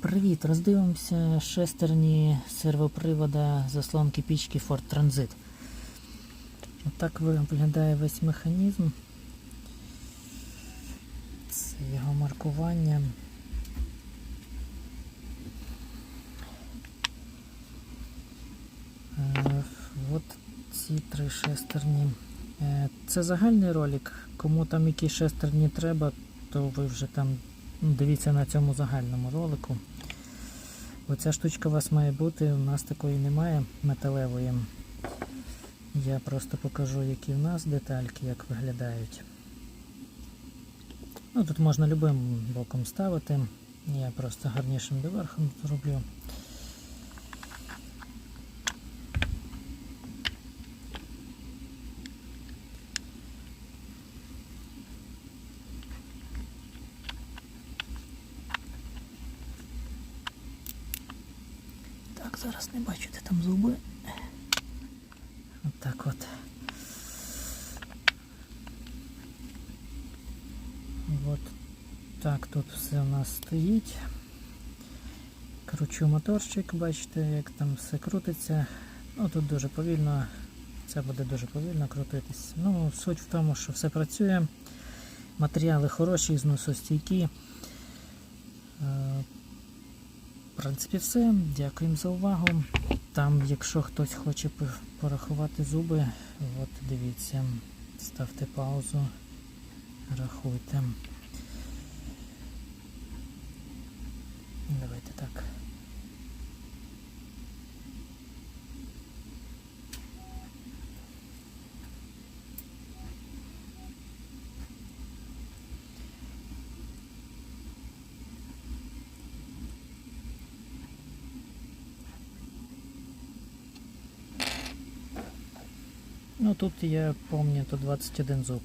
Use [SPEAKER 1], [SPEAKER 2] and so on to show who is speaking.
[SPEAKER 1] Привіт! Роздивимося шестерні сервопривода заслонки пічки Ford Transit. Отак виглядає весь механізм. Це його маркування. От ці три шестерні. Е, Це загальний ролик. Кому там які шестерні треба, то ви вже там дивіться на цьому загальному ролику. Оця штучка у вас має бути, у нас такої немає металевої. Я просто покажу, які в нас детальки, як виглядають. Ну, тут можна любим боком ставити. Я просто гарнішим доверхом зроблю. Так, зараз не бачу, де там зуби. От так от. От так тут все у нас стоїть. Кручу моторчик, бачите, як там все крутиться. Ну тут дуже повільно, це буде дуже повільно крутитись. Ну, суть в тому, що все працює. Матеріали хороші, зносостійкі. В принципі, все. Дякуємо за увагу. Там, якщо хтось хоче порахувати зуби, от дивіться, ставте паузу, рахуйте. Давайте так. Ну тут я помню, то 21 зуб.